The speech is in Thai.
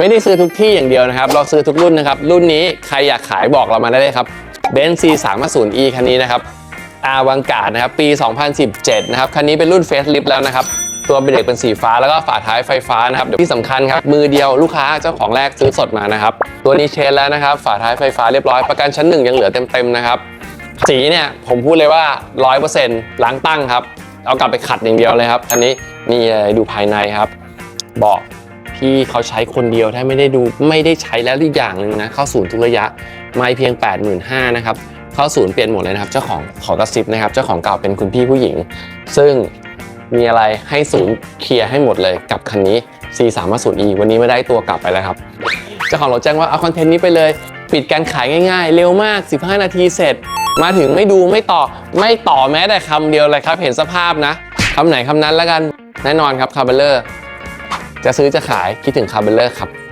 ไม่ได้ซื้อทุกที่อย่างเดียวนะครับ เราซื้อทุกรุ่นนะครับ รุ่นนี้ใครอยากขายบอกเรามาได้เลยครับเบนซ์ C 3 5 0 E คันนี้นะครับอาวังกาดนะครับ ปี 2017 นะครับ คันนี้เป็นรุ่นเฟสลิฟแล้วนะครับ ตัวเบรกเป็นสีฟ้าแล้วก็ฝาท้ายไฟฟ้านะครับ เดี๋ยวที่สำคัญครับ มือเดียวลูกค้าเจ้าของแรกซื้อสดมานะครับ ตัวนี้เชนแล้วนะครับ ฝาท้ายไฟฟ้าเรียบร้อย ประกันชั้นหนึ่งยังเหลือเต็มๆนะครับ สีเนี่ยผมพูดเลยว่า 100%ล้างตั้งครับ เอากลับไปขัดอย่างเดียวเลยครับ อันนี้นี่เลยดูภายในครับ เบาะ พี่เขาใช้คนเดียวถ้าไม่ได้ดูไม่ได้ใช้แล้วอีกอย่างหนึ่งนะเข้าศูนย์ทุกระยะไม่เพียง 85,000นะครับเข้าศูนย์เปลี่ยนหมดเลยนะครับเจ้าของขอกระซิบนะครับเจ้าของเก่าเป็นคุณพี่ผู้หญิง ซึ่งมีอะไรให้ศูนย์เคลียร์ให้หมดเลยกับคันนี้ C 3 5 0 E วันนี้ไม่ได้ตัวกลับไปแล้วครับเจ้าของรถแจ้งว่าเอาคอนเทนต์นี้ไปเลย ปิดการขายง่ายๆ เร็วมาก 15 นาทีเสร็จ มาถึงไม่ดูไม่ต่อไม่ต่อแม้แต่คำเดียวเลยครับ เห็นสภาพนะคำไหนคำนั้นแล้วกันแน่นอนครับคาร์เบลเลอร์ จะซื้อจะขายคิดถึงคาร์เบลเลอร์ครับ